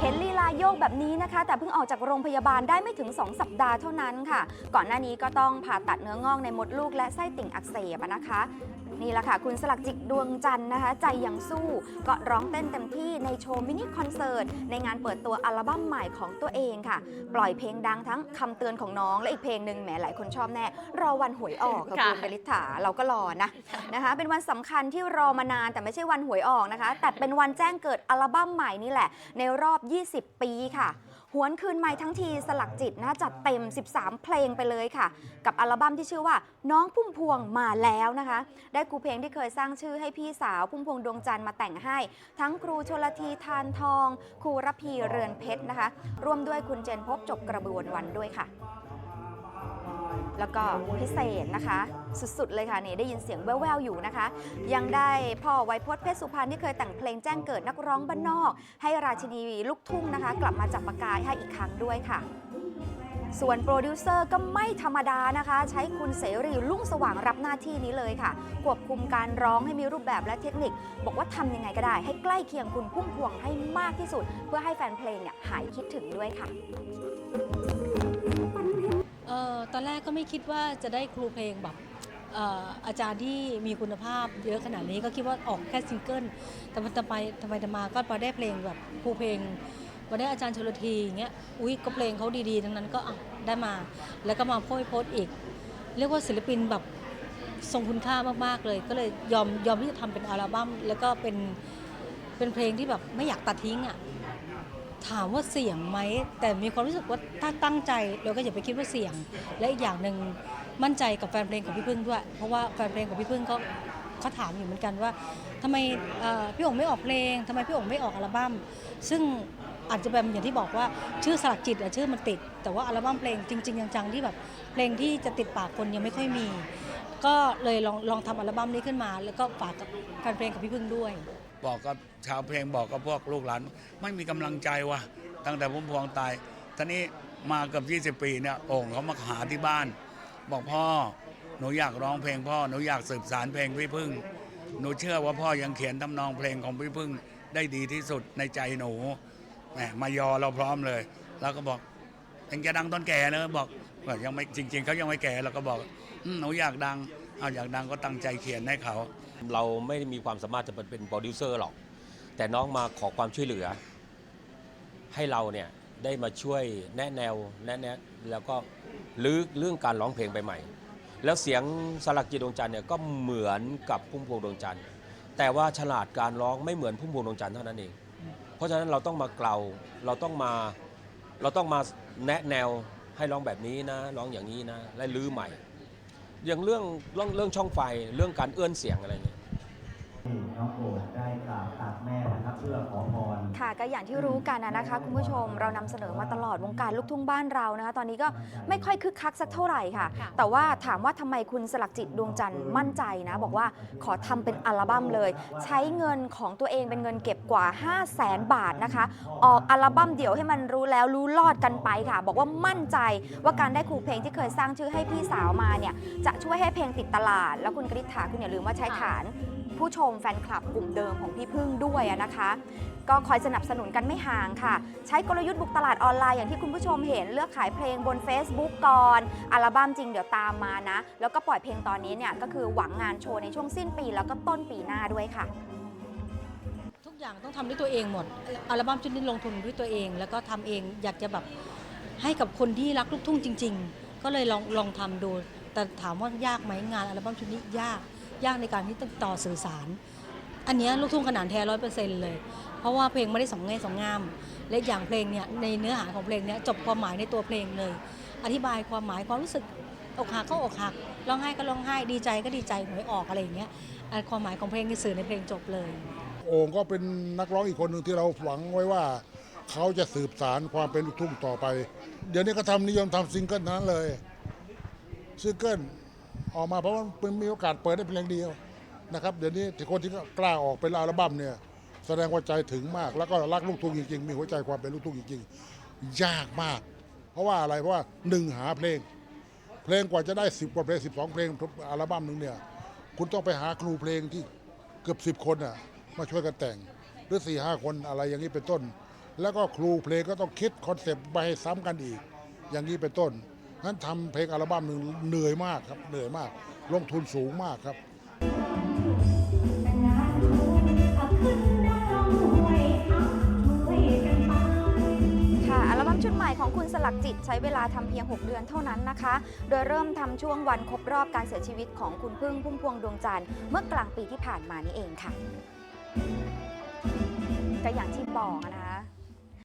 เห็นลีลาโยกแบบนี้นะคะ แต่เพิ่งออกจากโรงพยาบาลได้ไม่ถึง 2 สัปดาห์เท่านั้นค่ะ ก่อนหน้านี้ก็ต้องผ่าตัดเนื้องอกในมดลูกและไส้ติ่งอักเสบนะคะ นี่แหละค่ะ คุณสลักจิตดวงจันทร์นะคะ ใจยังสู้ก็ร้องเต้นเต็มที่ในโชว์มินิคอนเสิร์ต ในงานเปิดตัวอัลบั้มใหม่ของตัวเองค่ะ ปล่อยเพลงดังทั้งคำเตือนของน้องและอีกเพลงหนึ่งแหมหลายคนชอบแน่ รอวันหวยออกค่ะค่ะคุณเบลิษฐาเราก็รอนะนะคะ เป็นวันสำคัญที่รอมานานแต่ไม่ใช่วันหวยออกนะคะ แต่เป็นวันแจ้งเกิดอัลบั้มใหม่นี่แหละ ในรอบ 20 ปีค่ะห วนคืนใหม่ทั้งทีสลักจิตนะจัดเต็ม 13 เพลงไปเลยค่ะ กับอัลบั้มที่ชื่อว่าน้องพุ่มพวงมาแล้วนะคะ ได้ครูเพลงที่เคยสร้างชื่อให้พี่สาวพุ่มพวงดวงจันทร์มาแต่งให้ ทั้งครูชลทีทานทอง ครูระพีเรือนเพชรนะคะ ร่วมด้วยคุณเจนพบจบกระบวนวันด้วยค่ะ แล้วก็พิเศษนะคะ สุดๆ เลยค่ะนี่ได้ยินเสียงแว่วๆอยู่นะคะ ยังได้พ่อไวยพจน์เพชรสุพรรณที่เคยแต่งเพลงแจ้งเกิดนักร้องบ้านนอก ให้ราชินีลูกทุ่งนะคะ กลับมาจับประกายให้อีกครั้งด้วยค่ะ ส่วนโปรดิวเซอร์ก็ไม่ธรรมดานะคะ ใช้คุณเสรีลุ่งสว่างรับหน้าที่นี้เลยค่ะ ควบคุมการร้องให้มีรูปแบบและเทคนิค บอกว่าทำยังไงก็ได้ ให้ใกล้เคียงคุณพุ่มพวงให้มากที่สุด เพื่อให้แฟนเพลงเนี่ยหายคิดถึงด้วยค่ะ อ่อตอนแรกก็ไม่คิดว่าจะได้ครูเพลงแบบเอ่ออาจารย์ที่มีคุณภาพเยอะขนาดนี้ก็คิดว่าออกแค่ซิงเกิลแต่มันทำไปทำไปทำมาก็พอได้เพลงแบบครูเพลงพอได้อาจารย์ชลทีอย่างเงี้ยอุ้ยก็เพลงเขาดีๆ ทั้งนั้นก็อะได้มา แล้วก็มาโพสโพสอีก เรียกว่าศิลปินแบบทรงคุณค่ามากๆเลย ก็เลยยอมยอมที่จะทำเป็นอัลบั้มแล้วก็เป็นเป็นเพลงที่แบบไม่อยากตัดทิ้งอะ ถามว่าเสี่ยงไหมแต่มีความรู้สึกว่าถ้าตั้งใจเราก็อย่าไปคิดว่าเสี่ยง และอีกอย่างหนึ่งมั่นใจกับแฟนเพลงของพี่พึ่งด้วย เพราะว่าแฟนเพลงของพี่พึ่งเขาเขาถามอยู่เหมือนกันว่าทำไมพี่องค์ไม่ออกเพลงทำไมพี่องค์ไม่ออกอัลบั้มซึ่งอาจจะแบบอย่างที่บอกว่าชื่อสลักจิตอะชื่อมันติด แต่ว่าอัลบั้มเพลงจริง ๆ จังๆที่แบบเพลงที่จะติดปากคนยังไม่ค่อยมี ก็เลยลองลองทำอัลบั้มนี้ขึ้นมา แล้วก็ฝากกับแฟนเพลงของพี่พึ่งด้วย บอกกับชาวเพลงบอกกับพวกลูกหลาน ไม่มีกำลังใจวะตั้งแต่พุ่มพวงตายท่านี้มาเกับ20 ปีเนี่ยโอ่งเขามาหาที่บ้าน บอกพ่อหนูอยากร้องเพลงพ่อหนูอยากสืบสารเพลงพี่พึ่งหนูเชื่อว่าพ่อยังเขียนทำนองเพลงของพี่พึ่งได้ดีที่สุดในใจหนูแหมมายอเราพร้อมเลย แล้วก็บอกเองจะดังตอนแก่เลยบอกยังไม่จริง ๆเขายังไม่แก่เราก็บอกหนูอยากดังเอาอยากดังก็ตั้งใจเขียนให้เขา เราไม่ได้มีความสามารถจะเป็นโปรดิวเซอร์หรอก แต่น้องมาขอความช่วยเหลือ ให้เราเนี่ยได้มาช่วยแนะแนวแนะแนะแล้วก็ลื้อเรื่องการร้องเพลงไปใหม่ แล้วเสียงสลักจิตดวงจันทร์เนี่ยก็เหมือนกับพุ่มพวงดวงจันทร์ แต่ว่าฉลาดการร้องไม่เหมือนพุ่มพวงดวงจันทร์เท่านั้นเอง เพราะฉะนั้นเราต้องมาเกลาเราต้องมาเราต้องมาแนะแนวให้ร้องแบบนี้นะร้องอย่างนี้นะและลื้อใหม่ อย่างเรื่องเรื่องเรื่องช่องไฟเรื่องการเอื้อนเสียงอะไรเนี่ย ขอพร ค่ะก็อย่างที่รู้กันนะนะคะคุณผู้ชมเรานำเสนอมาตลอดวงการลูกทุ่งบ้านเรานะคะ ตอนนี้ก็ไม่ค่อยคึกคักสักเท่าไหร่ค่ะ ค่ะ แต่ว่าถามว่าทำไมคุณสลักจิตดวงจันทร์มั่นใจนะ บอกว่าขอทำเป็นอัลบั้มเลย ใช้เงินของตัวเองเป็นเงินเก็บกว่า 5 0 0แสนบาทนะคะ ออกอัลบั้มเดี่ยวให้มันรู้แล้วรู้รอดกันไปค่ะ บอกว่ามั่นใจว่าการได้ครูเพลงที่เคยสร้างชื่อให้พี่สาวมาเนี่ยจะช่วยให้เพลงติดตลาด แล้วคุณกริษฐาคุณอย่าลืมว่าใช้ฐาน ผู้ชมแฟนคลับกลุ่มเดิมของพี่พึ่งด้วยนะคะ ก็คอยสนับสนุนกันไม่ห่างค่ะ ใช้กลยุทธ์บุกตลาดออนไลน์อย่างที่คุณผู้ชมเห็นเลือกขายเพลงบน Facebook ก่อน อัลบั้มจริงเดี๋ยวตามมานะ แล้วก็ปล่อยเพลงตอนนี้เนี่ยก็คือหวังงานโชว์ในช่วงสิ้นปี แล้วก็ต้นปีหน้าด้วยค่ะทุกอย่างต้องทำด้วยตัวเองหมดอัลบั้มชุดนี้ลงทุนด้วยตัวเอง แล้วก็ทำเองอยากจะแบบให้กับคนที่รักลูกทุ่งจริง ๆ ก็เลยลองลองทำดูแต่ถามว่ายากไหมงานอัลบั้มชุดนี้ยาก ยากในการที่ต่อสื่อสาร อันนี้ลูกทุ่งขนาดแท้ร้อยเปอร์เซ็นต์เลย เพราะว่าเพลงไม่ได้สองแง่สองงาม และอย่างเพลงเนี่ยในเนื้อหาของเพลงเนี้ยจบความหมายในตัวเพลงเลย อธิบายความหมายความรู้สึกอกหักก็อกหักร้องไห้ก็ร้องไห้ดีใจก็ดีใจหวยออกอะไรอย่างเงี้ยความหมายของเพลงที่สื่อในเพลงจบเลย โอ่งก็เป็นนักร้องอีกคนหนึ่งที่เราหวังไว้ว่า เขาจะสืบสารความเป็นลูกทุ่งต่อไป เดี๋ยวนี้ก็ทำนิยมทำซิงเกิลนั้นเลยซิงเกิล ออกมาเพราะว่ามันมีโอกาสเปิดได้เพลงเดียวนะครับเดี๋ยวนี้ที่คนที่กล้าออกเป็นอัลบั้มเนี่ยแสดงว่าใจถึงมาก แล้วก็รักลูกทุ่งจริงๆมีหัวใจความเป็นลูกทุ่งจริงๆยากมาก เพราะว่าอะไรเพราะว่าหนึ่งหาเพลง เพลงกว่าจะได้สิบกว่าเพลงสิบสองเพลงอัลบั้มหนึ่งเนี่ยคุณต้องไปหาครูเพลงที่เกือบสิบคนอะมาช่วยกันแต่งหรือสี่ห้าคนอะไรอย่างนี้เป็นต้น แล้วก็ครูเพลงก็ต้องคิดคอนเซปต์ไปให้ซ้ำกันอีก อย่างนี้เป็นต้น นั้นทำเพลงอัลบั้มหนึ่งเหนื่อยมากครับ เหนื่อยมาก ลงทุนสูงมากครับค่ะอัลบั้มชุดใหม่ของคุณสลักจิตใช้เวลาทำเพียง 6 เดือนเท่านั้นนะคะ โดยเริ่มทำช่วงวันครบรอบการเสียชีวิตของคุณพึ่งพุ่มพวงดวงจันทร์เมื่อกลางปีที่ผ่านมานี่เองค่ะก็อย่างที่บอกนะคะ